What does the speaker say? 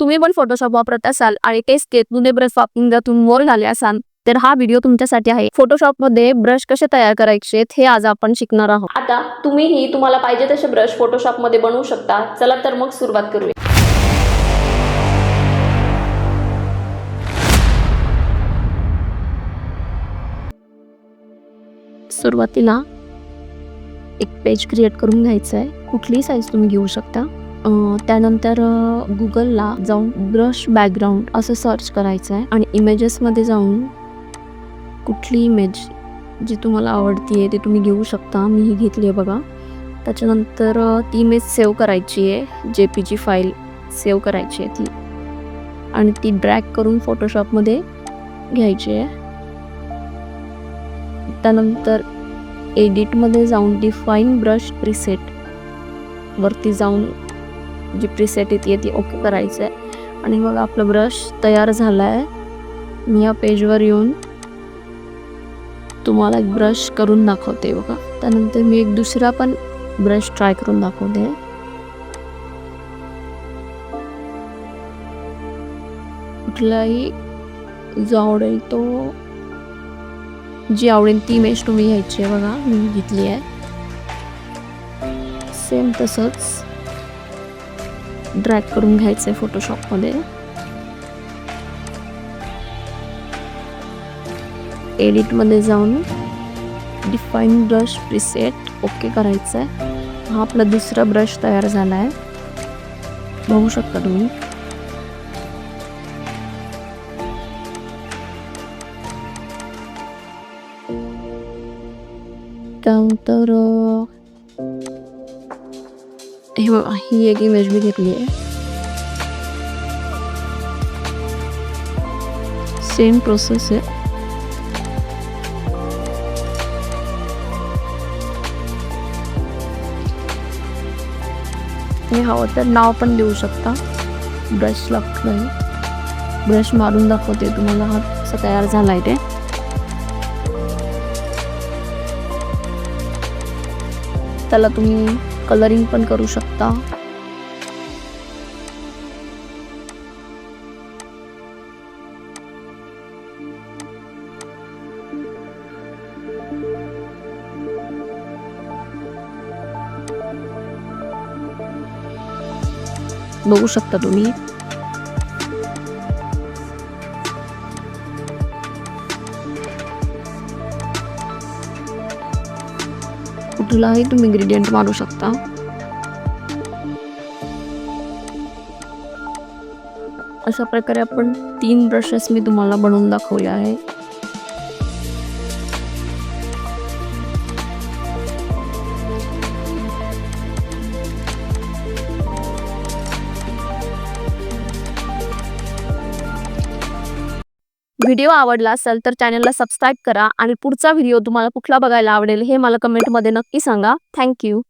तुम्ही पण फोटोशॉप वापरत असाल आणि टेस्ट घेत जुने ब्रश वापरून जर तुम्ही मोर झाले असाल तर हा व्हिडिओ तुमच्यासाठी आहे. फोटोशॉपमध्ये ब्रश कसे तयार करायचे हे आज आपण शिकणार आहोत. आता तुम्हीही तुम्हाला पाहिजे तसे ब्रश फोटोशॉपमध्ये बनवू शकता. चला तर मग सुरुवात करूया. सुरुवातीला एक पेज क्रिएट करून घ्यायचं आहे कुठलीही साईज तुम्ही घेऊ शकता. त्यानंतर गुगलला जाऊन ब्रश बॅकग्राऊंड असं सर्च करायचं आहे आणि इमेजेसमध्ये जाऊन कुठली इमेज जी तुम्हाला आवडती आहे ती तुम्ही घेऊ शकता. मी ही घेतली आहे बघा. त्याच्यानंतर ती इमेज सेव्ह करायची आहे. J P G file save करायची आहे ती. आणि ती ड्रॅग करून फोटोशॉपमध्ये घ्यायची आहे. त्यानंतर एडिटमध्ये जाऊन डिफाईन ब्रश प्रिसेट वरती जाऊन जी प्रिसेट येते ती ओके करायचं आहे आणि मग आपला ब्रश तयार झाला आहे मी या पेजवर येऊन तुम्हाला एक ब्रश करून दाखवते बघा. त्यानंतर मी एक दुसरा पण ब्रश ट्राय करून दाखवते. कुठलाही जो आवडेल तो जी आवडेल ती इमेज तुम्ही घ्यायची आहे बघा. मी घेतली आहे. सेम तसंच. ड्रॅग करून घ्यायचं आहे फोटोशॉपमध्ये एडिटमध्ये जाऊन डिफाईन ब्रश प्रिसेट ओके करायचं आहे हा आपला दुसरा ब्रश तयार झाला आहे बघू शकता तुम्ही. त्यानंतर अं, हे बघा ही एक इमेज मी घेतली आहे सेम प्रोसेस आहे तुम्ही हवं तर नाव पण देऊ शकता ब्रशला कुठलंही ब्रश मारून दाखवते तुम्हाला हा कसा तयार झाला आहे ते त्याला तुम्ही कलरिंग पण करू शकता. बघू शकता तुम्ही. कुठलाही तुम्ही इंग्रेडियंट मारू शकता. अशा प्रकारे आपण तीन ब्रशेस मी तुम्हाला बनवून दाखवले आहे. व्हिडिओ आवडला असेल तर चॅनलला सबस्क्राईब करा. आणि पुढचा व्हिडिओ तुम्हाला कुठला बघायला आवडेल हे मला कमेंटमध्ये नक्की सांगा. थँक्यू